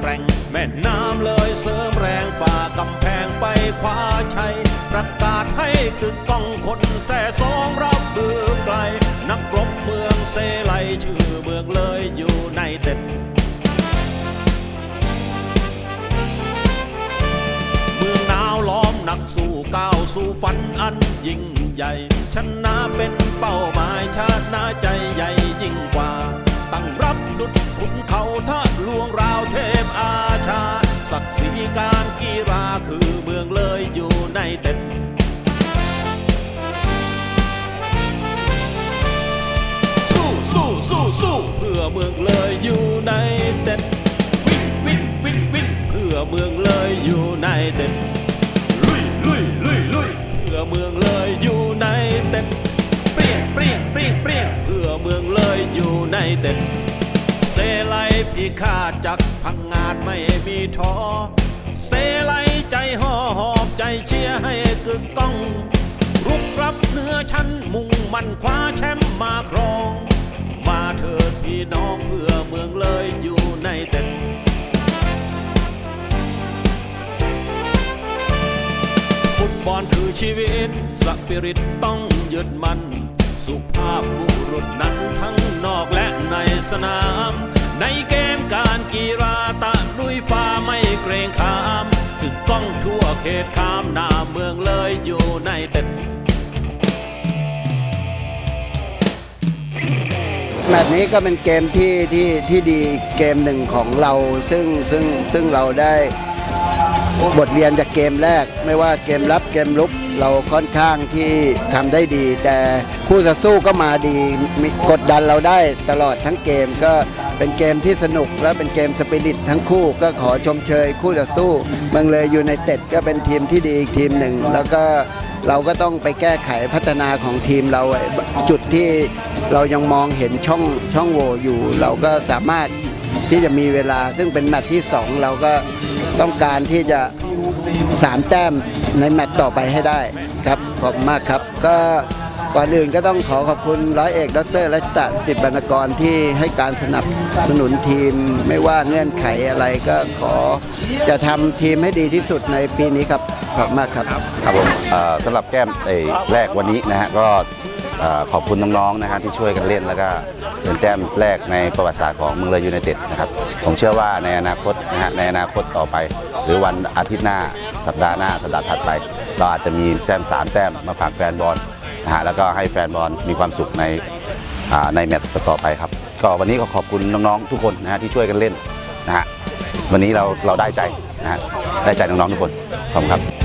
แกร่งแม่น้ำเลยเสริมแรงฝ่ากำแพงไปคว้าชัย ประกาศให้กึกก้องคนแส่สองรับมือไกล นักรบเมืองเซไลชื่อเมืองเลยอยู่ในเต็ดเมืองหนาวล้อมนักสู้ก้าวสู่ฝันอันยิ่งใหญ่ชนะเป็นเป้า การกีฬาคือเมืองเลยอยู่ในเต็ดสู้สู้สู้สู้เพื่อเมืองเลยอยู่ในเต็ดวิ่งวิ่งวิ่งวิ่งเพื่อเมืองเลยอยู่ในเต็ดลุยลุยลุยลุยเพื่อเมืองเลยอยู่ในเต็ดเปรี้ยงเปรี้ยงเปรี้ยงเปรี้ยงเพื่อเมืองเลยอยู่ในเต็ดเซไลพิฆาตจักพังงาดไม่มีท้อ เซไลใจห่อหอบใจเชียร์ให้กึกก้อง รุกรับเนื้อชั้นมุ่งมันคว้าแชมป์มาครอง มาเถิดพี่น้องเพื่อเมืองเลยอยู่ในเต็ดฟุตบอลคือชีวิตสปิริตต้องยึดมัน สุภาพบุรุษนั้นทั้งนอกและในสนาม ในเกมการกีฬาตะลุยฟ้าไม่เกรงขามถึกก้องทั่วเขตขามหน้าเมืองเลยอยู่ในเต็ดแมตช์นี้ก็เป็นเกมที่ที่ที่ดีเกมหนึ่งของเราซึ่งซึ่งซึ่งเราได้บทเรียนจากเกมแรก ไม่ว่าเกมรับเกมลุกเราค่อนข้างที่ทำได้ดี แต่คู่ต่อสู้ก็มาดีมีกดดันเราได้ตลอดทั้งเกมก็ เป็นเกมที่สนุกและเป็นเกมสปิริตทั้งคู่ก็ขอชมเชยคู่ต่อสู้เมืองเลยยูไนเต็ดก็เป็นทีมที่ดีอีกทีมหนึ่ง แล้วก็เราก็ต้องไปแก้ไขพัฒนาของทีมเราจุดที่เรายังมองเห็นช่องช่องโหว่อยู่ เราก็สามารถที่จะมีเวลาซึ่งเป็นแมตช์ที่สองเราก็ต้องการที่จะสามแต้มในแมตช์ต่อไปให้ได้ครับขอบมากครับก็ ก่อนอื่นก็ต้องขอขอบคุณร้อยเอกดรรัชตะสิบบรรณกรที่ให้การสนับสนุนทีมไม่ว่าเงื่อนไขอะไรก็ขอจะทำทีมให้ดีที่สุดในปีนี้ครับขอบคุณมากครับ ครับผมเอ่อสำหรับแก้มเอ่ยแรกวันนี้นะฮะก็เอ่อ ขอบคุณน้องๆนะฮะที่ช่วยกันเล่นแล้วก็เป็นแต้มแรกในประวัติศาสตร์ของเมืองเลยยูไนเต็ดนะครับผมเชื่อว่าในอนาคตนะฮะในอนาคตต่อไป หรือวันอาทิตย์หน้าสัปดาห์หน้าสัปดาห์ถัดไป เราอาจจะมีแต้มสามแต้มมาฝากแฟนบอลนะฮะแล้วก็ให้แฟนบอลมีความสุขในในแมตช์ต่อไปครับก็วันนี้ก็ขอบคุณน้องๆทุกคนนะฮะที่ช่วยกันเล่นนะฮะวันนี้เราเราได้ใจนะฮะได้ใจน้องๆทุกคนขอบคุณครับ